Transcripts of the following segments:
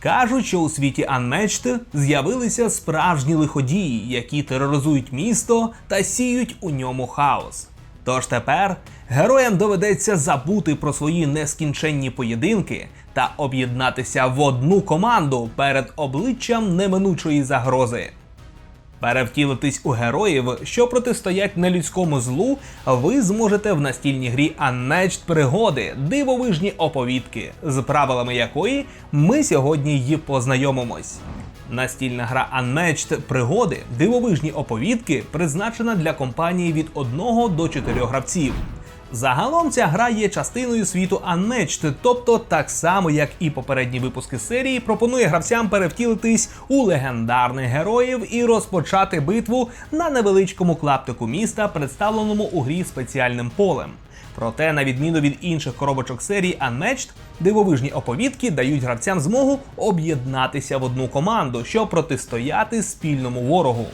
Кажуть, що у світі Unmatched з'явилися справжні лиходії, які тероризують місто та сіють у ньому хаос. Тож тепер героям доведеться забути про свої нескінченні поєдинки та об'єднатися в одну команду перед обличчям неминучої загрози. Перевтілитись у героїв, що протистоять нелюдському злу, ви зможете в настільній грі Unmatched пригоди, дивовижні оповідки, з правилами якої ми сьогодні й познайомимось. Настільна гра Unmatched пригоди, дивовижні оповідки призначена для компанії від 1 до 4 гравців. Загалом ця гра є частиною світу Unmatched, тобто так само, як і попередні випуски серії, пропонує гравцям перевтілитись у легендарних героїв і розпочати битву на невеличкому клаптику міста, представленому у грі спеціальним полем. Проте, на відміну від інших коробочок серії Unmatched, дивовижні оповідки дають гравцям змогу об'єднатися в одну команду, щоб протистояти спільному ворогу.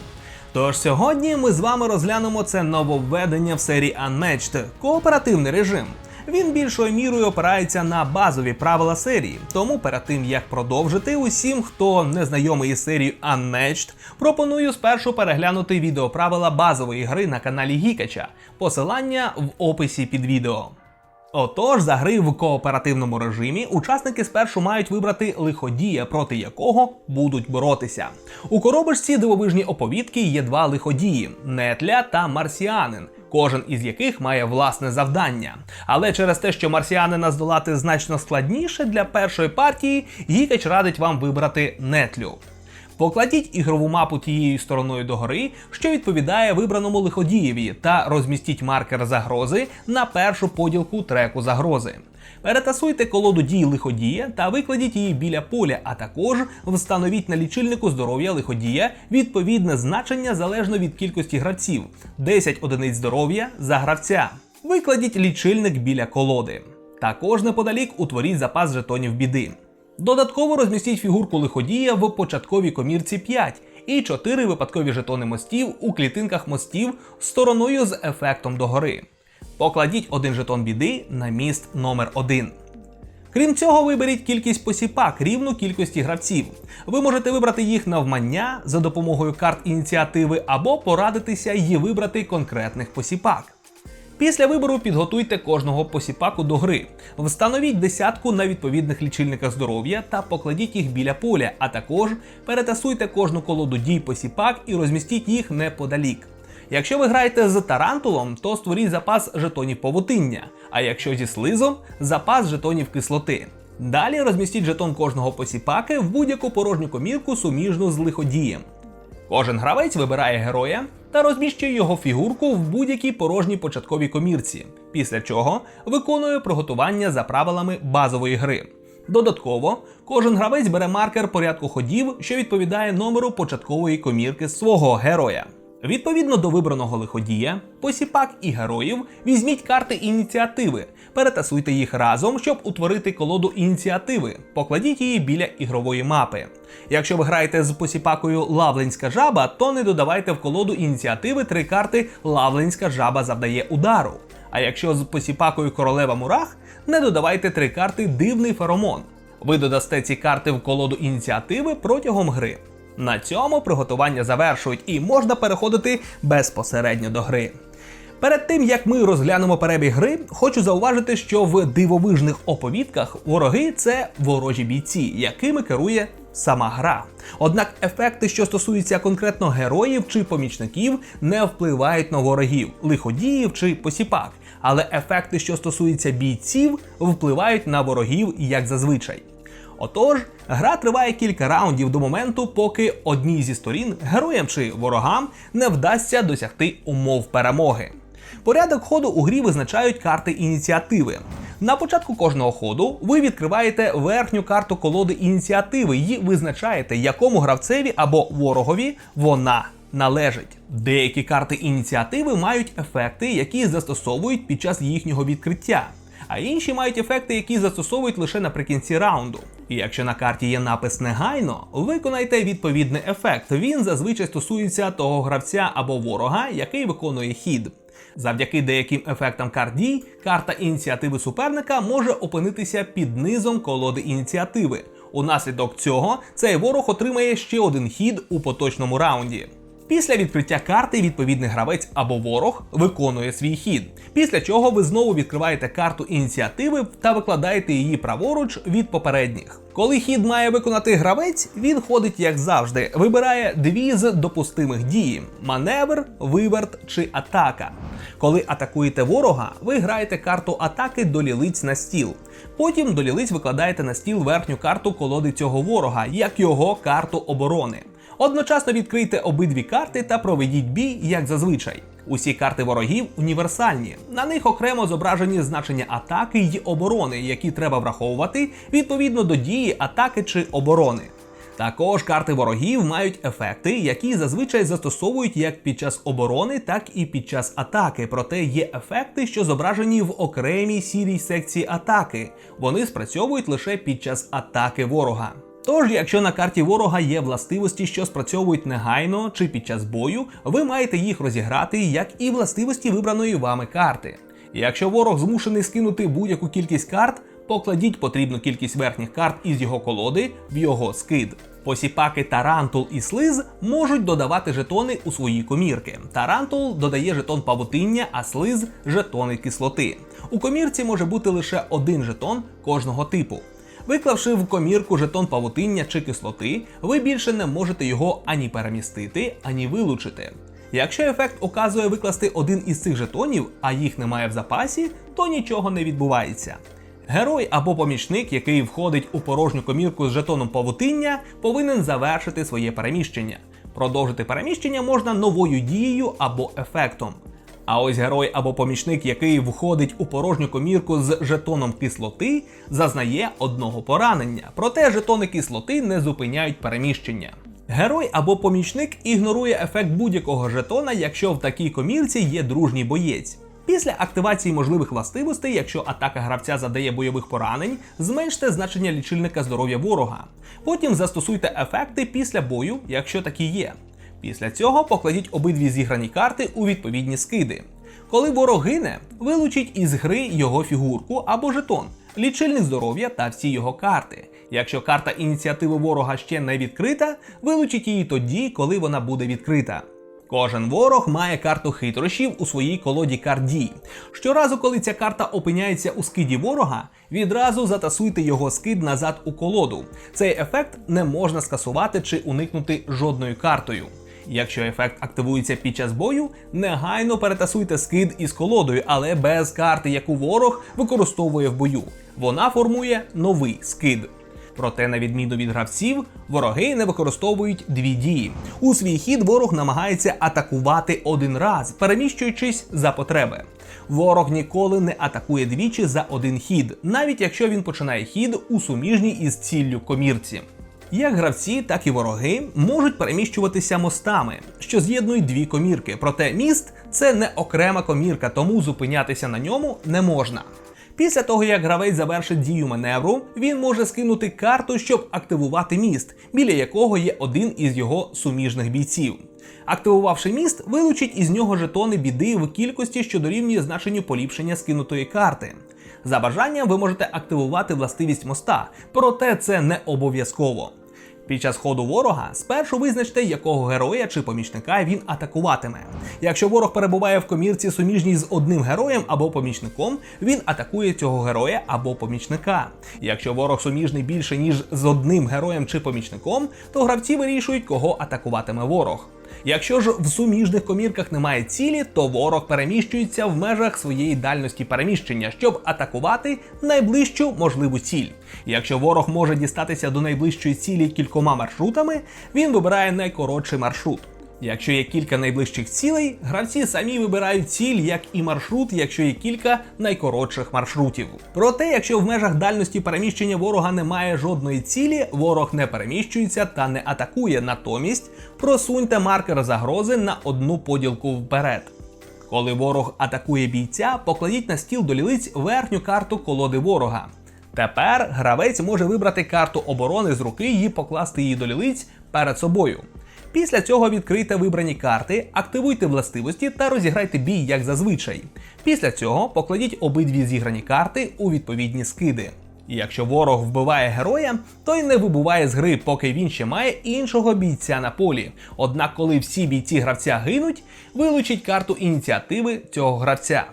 Тож сьогодні ми з вами розглянемо це нововведення в серії Unmatched – кооперативний режим. Він більшою мірою опирається на базові правила серії. Тому перед тим як продовжити, усім, хто не знайомий із серією Unmatched, пропоную спершу переглянути відеоправила базової гри на каналі Гікача. Посилання в описі під відео. Отож, за гри в кооперативному режимі учасники спершу мають вибрати лиходія, проти якого будуть боротися. У коробочці дивовижні оповідки є два лиходії нетля та марсіанин. Кожен із яких має власне завдання. Але через те, що марсіанина здолати значно складніше для першої партії, Гікач радить вам вибрати нетлю. Покладіть ігрову мапу тією стороною догори, що відповідає вибраному лиходієві, та розмістіть маркер загрози на першу поділку треку загрози. Перетасуйте колоду дій лиходія та викладіть її біля поля, а також встановіть на лічильнику здоров'я лиходія відповідне значення залежно від кількості гравців 10 одиниць здоров'я за гравця. Викладіть лічильник біля колоди. Також неподалік утворіть запас жетонів біди. Додатково розмістіть фігурку лиходія в початковій комірці 5 і 4 випадкові жетони мостів у клітинках мостів стороною з ефектом догори. Покладіть один жетон біди на міст номер 1 Крім цього, виберіть кількість посіпак рівну кількості гравців. Ви можете вибрати їх навмання за допомогою карт ініціативи або порадитися і вибрати конкретних посіпак. Після вибору підготуйте кожного посіпаку до гри. Встановіть десятку на відповідних лічильниках здоров'я та покладіть їх біля поля, а також перетасуйте кожну колоду дій посіпак і розмістіть їх неподалік. Якщо ви граєте з тарантулом, то створіть запас жетонів павутиння, а якщо зі слизом запас жетонів кислоти. Далі розмістіть жетон кожного посіпаки в будь-яку порожню комірку суміжну з лиходієм. Кожен гравець вибирає героя та розміщує його фігурку в будь-якій порожній початковій комірці, після чого виконує приготування за правилами базової гри. Додатково, кожен гравець бере маркер порядку ходів, що відповідає номеру початкової комірки свого героя. Відповідно до вибраного лиходія, посіпак і героїв візьміть карти ініціативи, перетасуйте їх разом, щоб утворити колоду ініціативи. Покладіть її біля ігрової мапи. Якщо ви граєте з посіпакою Лавленська жаба, то не додавайте в колоду ініціативи три карти Лавленська жаба завдає удару. А якщо з посіпакою королева мурах, не додавайте три карти Дивний феромон. Ви додасте ці карти в колоду ініціативи протягом гри. На цьому приготування завершують і можна переходити безпосередньо до гри. Перед тим як ми розглянемо перебіг гри, хочу зауважити, що в дивовижних оповідках вороги це ворожі бійці, якими керує сама гра. Однак ефекти, що стосуються конкретно героїв чи помічників, не впливають на ворогів, лиходіїв чи посіпак. Але ефекти, що стосуються бійців, впливають на ворогів як зазвичай. Отож, гра триває кілька раундів до моменту, поки одній зі сторін, героям чи ворогам, не вдасться досягти умов перемоги. Порядок ходу у грі визначають карти ініціативи. На початку кожного ходу ви відкриваєте верхню карту колоди ініціативи і визначаєте, якому гравцеві або ворогові вона належить. Деякі карти ініціативи мають ефекти, які застосовують під час їхнього відкриття а інші мають ефекти, які застосовують лише наприкінці раунду. І якщо на карті є напис негайно, виконайте відповідний ефект. Він зазвичай стосується того гравця або ворога, який виконує хід. Завдяки деяким ефектам карт дій, карта ініціативи суперника може опинитися під низом колоди ініціативи. Унаслідок цього цей ворог отримає ще один хід у поточному раунді. Після відкриття карти відповідний гравець або ворог виконує свій хід. Після чого ви знову відкриваєте карту ініціативи та викладаєте її праворуч від попередніх. Коли хід має виконати гравець, він ходить як завжди, вибирає дві з допустимих дій: маневр, виверт чи атака. Коли атакуєте ворога, ви граєте карту атаки до лілиць на стіл. Потім до лілиць викладаєте на стіл верхню карту колоди цього ворога, як його карту оборони. Одночасно відкрийте обидві карти та проведіть бій, як зазвичай. Усі карти ворогів універсальні. На них окремо зображені значення атаки й оборони, які треба враховувати відповідно до дії атаки чи оборони. Також карти ворогів мають ефекти, які зазвичай застосовують як під час оборони, так і під час атаки. Проте є ефекти, що зображені в окремій сірій секції атаки. Вони спрацьовують лише під час атаки ворога. Тож, якщо на карті ворога є властивості, що спрацьовують негайно чи під час бою, ви маєте їх розіграти, як і властивості вибраної вами карти. Якщо ворог змушений скинути будь-яку кількість карт, покладіть потрібну кількість верхніх карт із його колоди в його скид. Посіпаки Тарантул і Слиз можуть додавати жетони у свої комірки. Тарантул додає жетон павутиння, а слиз жетони кислоти. У комірці може бути лише один жетон кожного типу. Виклавши в комірку жетон павутиння чи кислоти, ви більше не можете його ані перемістити, ані вилучити. Якщо ефект указує викласти один із цих жетонів, а їх немає в запасі, то нічого не відбувається. Герой або помічник, який входить у порожню комірку з жетоном павутиння, повинен завершити своє переміщення. Продовжити переміщення можна новою дією або ефектом. А ось герой або помічник, який входить у порожню комірку з жетоном кислоти, зазнає одного поранення. Проте жетони кислоти не зупиняють переміщення. Герой або помічник ігнорує ефект будь-якого жетона, якщо в такій комірці є дружній боєць. Після активації можливих властивостей, якщо атака гравця задає бойових поранень, зменште значення лічильника здоров'я ворога. Потім застосуйте ефекти після бою, якщо такі є. Після цього покладіть обидві зіграні карти у відповідні скиди. Коли ворог гине, вилучіть із гри його фігурку або жетон, лічильник здоров'я та всі його карти. Якщо карта ініціативи ворога ще не відкрита, вилучіть її тоді, коли вона буде відкрита. Кожен ворог має карту хитрощів у своїй колоді карт дій. Щоразу, коли ця карта опиняється у скиді ворога, відразу затасуйте його скид назад у колоду. Цей ефект не можна скасувати чи уникнути жодною картою. Якщо ефект активується під час бою, негайно перетасуйте скид із колодою, але без карти, яку ворог використовує в бою. Вона формує новий скид. Проте, на відміну від гравців, вороги не використовують дві дії. У свій хід ворог намагається атакувати один раз, переміщуючись за потреби. Ворог ніколи не атакує двічі за один хід, навіть якщо він починає хід у суміжній із ціллю комірці. Як гравці, так і вороги можуть переміщуватися мостами, що з'єднують дві комірки. Проте міст це не окрема комірка, тому зупинятися на ньому не можна. Після того, як гравець завершить дію маневру, він може скинути карту, щоб активувати міст, біля якого є один із його суміжних бійців. Активувавши міст, вилучить із нього жетони біди в кількості, що дорівнює значенню поліпшення скинутої карти. За бажанням ви можете активувати властивість моста, проте це не обов'язково. Під час ходу ворога спершу визначте, якого героя чи помічника він атакуватиме. Якщо ворог перебуває в комірці суміжній з одним героєм або помічником, він атакує цього героя або помічника. Якщо ворог суміжний більше ніж з одним героєм чи помічником, то гравці вирішують, кого атакуватиме ворог. Якщо ж в суміжних комірках немає цілі, то ворог переміщується в межах своєї дальності переміщення, щоб атакувати найближчу можливу ціль. Якщо ворог може дістатися до найближчої цілі кількома маршрутами, він вибирає найкоротший маршрут. Якщо є кілька найближчих цілей, гравці самі вибирають ціль, як і маршрут, якщо є кілька найкоротших маршрутів. Проте, якщо в межах дальності переміщення ворога немає жодної цілі, ворог не переміщується та не атакує. Натомість просуньте маркер загрози на одну поділку вперед. Коли ворог атакує бійця, покладіть на стіл до лілиць верхню карту колоди ворога. Тепер гравець може вибрати карту оборони з руки і покласти її до лілиць перед собою. Після цього відкрийте вибрані карти, активуйте властивості та розіграйте бій як зазвичай. Після цього покладіть обидві зіграні карти у відповідні скиди. І якщо ворог вбиває героя, той не вибуває з гри, поки він ще має іншого бійця на полі. Однак, коли всі бійці гравця гинуть, вилучить карту ініціативи цього гравця.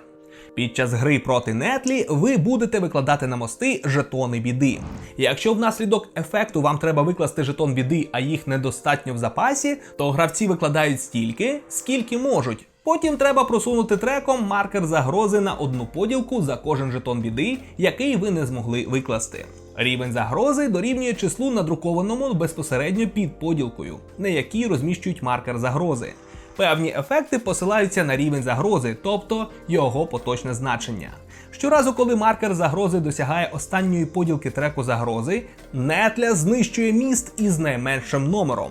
Під час гри проти Нетлі ви будете викладати на мости жетони біди. Якщо внаслідок ефекту вам треба викласти жетон біди, а їх недостатньо в запасі, то гравці викладають стільки, скільки можуть. Потім треба просунути треком маркер загрози на одну поділку за кожен жетон біди, який ви не змогли викласти. Рівень загрози дорівнює числу надрукованому безпосередньо під поділкою, на якій розміщують маркер загрози. Певні ефекти посилаються на рівень загрози, тобто його поточне значення. Щоразу, коли маркер загрози досягає останньої поділки треку загрози, нетля знищує міст із найменшим номером.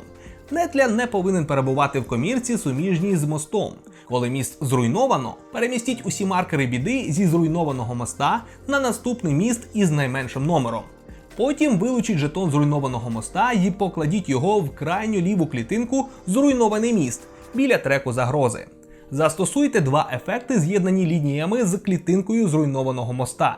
Нетля не повинен перебувати в комірці суміжній з мостом. Коли міст зруйновано, перемістіть усі маркери біди зі зруйнованого моста на наступний міст із найменшим номером. Потім вилучіть жетон зруйнованого моста і покладіть його в крайню ліву клітинку зруйнований міст біля треку загрози. Застосуйте два ефекти, з'єднані лініями з клітинкою зруйнованого моста.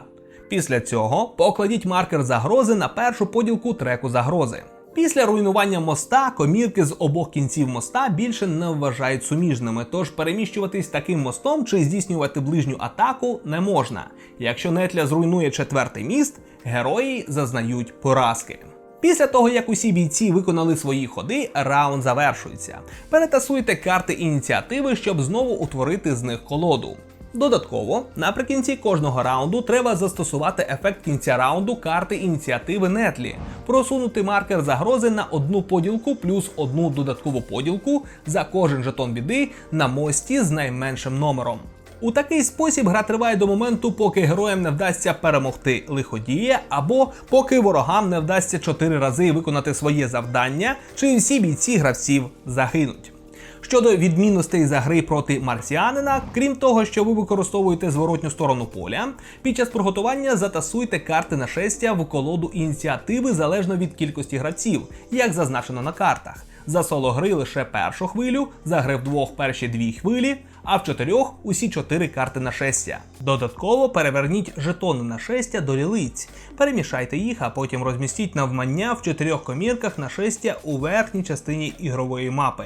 Після цього покладіть маркер загрози на першу поділку треку загрози. Після руйнування моста комірки з обох кінців моста більше не вважають суміжними, тож переміщуватись таким мостом чи здійснювати ближню атаку не можна. Якщо нетля зруйнує четвертий міст, герої зазнають поразки. Після того, як усі бійці виконали свої ходи, раунд завершується. Перетасуйте карти ініціативи, щоб знову утворити з них колоду. Додатково, наприкінці кожного раунду треба застосувати ефект кінця раунду карти ініціативи Нетлі, просунути маркер загрози на одну поділку плюс одну додаткову поділку за кожен жетон біди на мості з найменшим номером. У такий спосіб гра триває до моменту, поки героям не вдасться перемогти лиходія, або поки ворогам не вдасться чотири рази виконати своє завдання, чи всі бійці гравців загинуть. Щодо відмінностей за гри проти марсіанина, крім того, що ви використовуєте зворотню сторону поля, під час приготування затасуйте карти нашестя в колоду ініціативи залежно від кількості гравців, як зазначено на картах. За соло гри лише першу хвилю, за гри вдвох перші дві хвилі, а в чотирьох усі чотири карти нашестя. Додатково переверніть жетони нашестя до лілиць, перемішайте їх, а потім розмістіть навмання в чотирьох комірках нашестя у верхній частині ігрової мапи.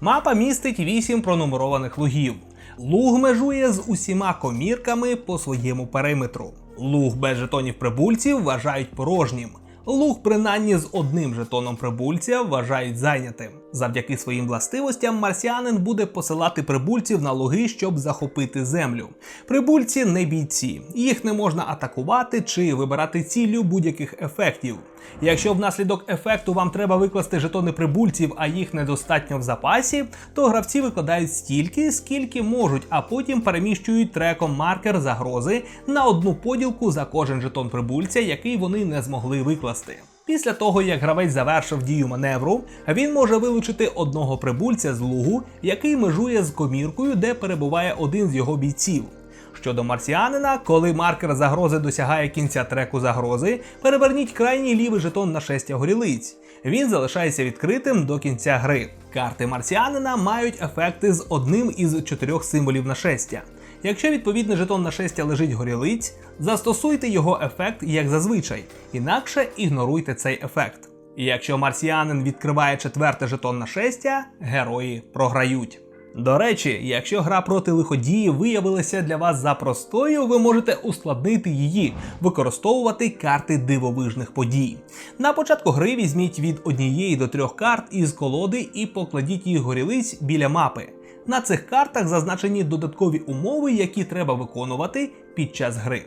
Мапа містить 8 пронумерованих лугів. Луг межує з усіма комірками по своєму периметру. Луг без жетонів прибульців вважають порожнім. Луг, принаймні з одним жетоном прибульця, вважають зайнятим. Завдяки своїм властивостям марсіанин буде посилати прибульців на луги, щоб захопити землю. Прибульці не бійці, їх не можна атакувати чи вибирати ціллю будь-яких ефектів. Якщо внаслідок ефекту вам треба викласти жетони прибульців, а їх недостатньо в запасі, то гравці викладають стільки, скільки можуть, а потім переміщують треком маркер загрози на одну поділку за кожен жетон прибульця, який вони не змогли викласти. Після того, як гравець завершив дію маневру, він може вилучити одного прибульця з лугу, який межує з коміркою, де перебуває один з його бійців. Щодо марсіанина, коли маркер загрози досягає кінця треку загрози, переверніть крайній лівий жетон на шестя горілиць. Він залишається відкритим до кінця гри. Карти марсіанина мають ефекти з одним із чотирьох символів нашестя. Якщо відповідний жетон нашестя лежить горілиць, застосуйте його ефект як зазвичай, інакше ігноруйте цей ефект. І якщо марсіанин відкриває четвертий жетон нашестя, герої програють. До речі, якщо гра проти лиходіїв виявилася для вас за простою, ви можете ускладнити її, використовувати карти дивовижних подій. На початку гри візьміть від однієї до трьох карт із колоди і покладіть їх горілиць біля мапи. На цих картах зазначені додаткові умови, які треба виконувати під час гри.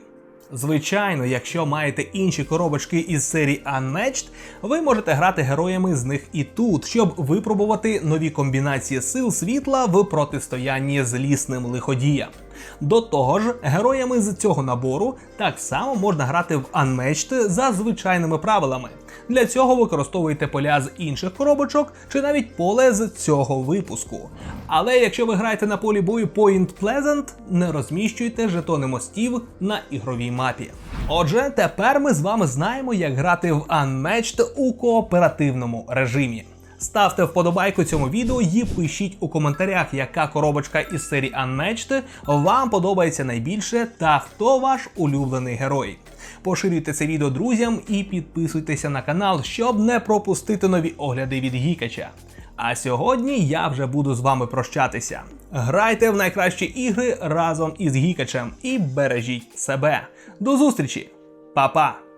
Звичайно, якщо маєте інші коробочки із серії Unmatched, ви можете грати героями з них і тут, щоб випробувати нові комбінації сил світла в протистоянні з лісним лиходіям. До того ж, героями з цього набору так само можна грати в Unmatched за звичайними правилами. Для цього використовуйте поля з інших коробочок чи навіть поле з цього випуску. Але якщо ви граєте на полі бою Point Pleasant, не розміщуйте жетони мостів на ігровій мапі. Отже, тепер ми з вами знаємо, як грати в Unmatched у кооперативному режимі. Ставте вподобайку цьому відео і пишіть у коментарях, яка коробочка із серії Unmatched вам подобається найбільше та хто ваш улюблений герой. поширюйте це відео друзям і підписуйтеся на канал, щоб не пропустити нові огляди від Гікача. А сьогодні я вже буду з вами прощатися. Грайте в найкращі ігри разом із Гікачем і бережіть себе. До зустрічі, Па-па!